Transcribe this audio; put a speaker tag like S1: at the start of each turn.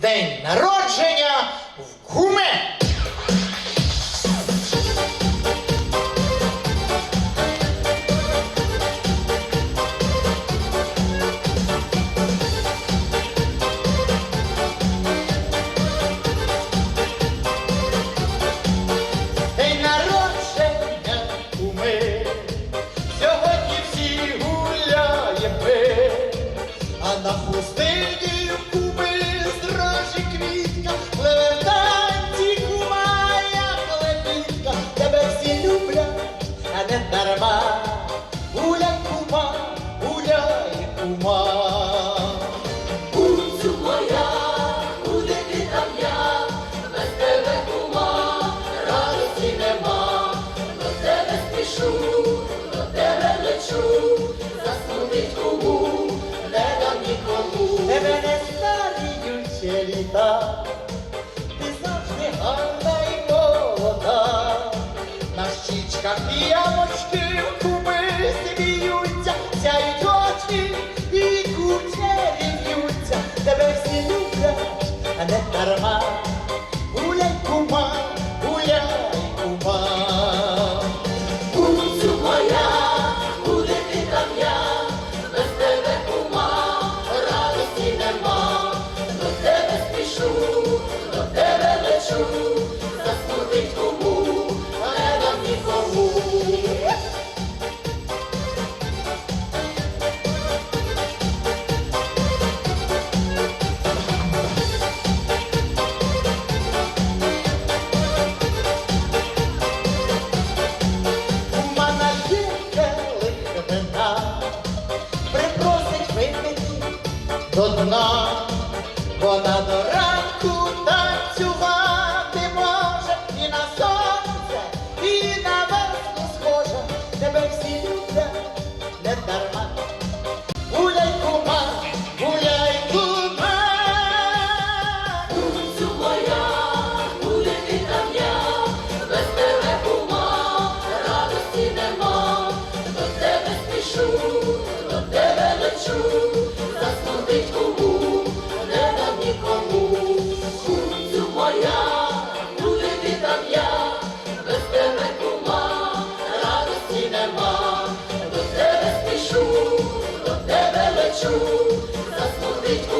S1: День народження в кума.
S2: Куцю моя, куди ти там я, без тебе кума, радості нема, до тебе спішу, до тебе лечу, заснути куму, не дам нікому.
S1: Тебе не старіюче літа, ти завжди гарна й молода. На щічках ямочки до дна, вода до ранку танцювати може, і на сонце, і на весну схожа, тебе всі люблять не дарма. Гуляй кума, гуляй кума,
S2: Кумцю моя, гуляй ти там я, без тебе кума, радості нема, до тебе спішу, до тебе лечу.
S1: хочу, засмутить.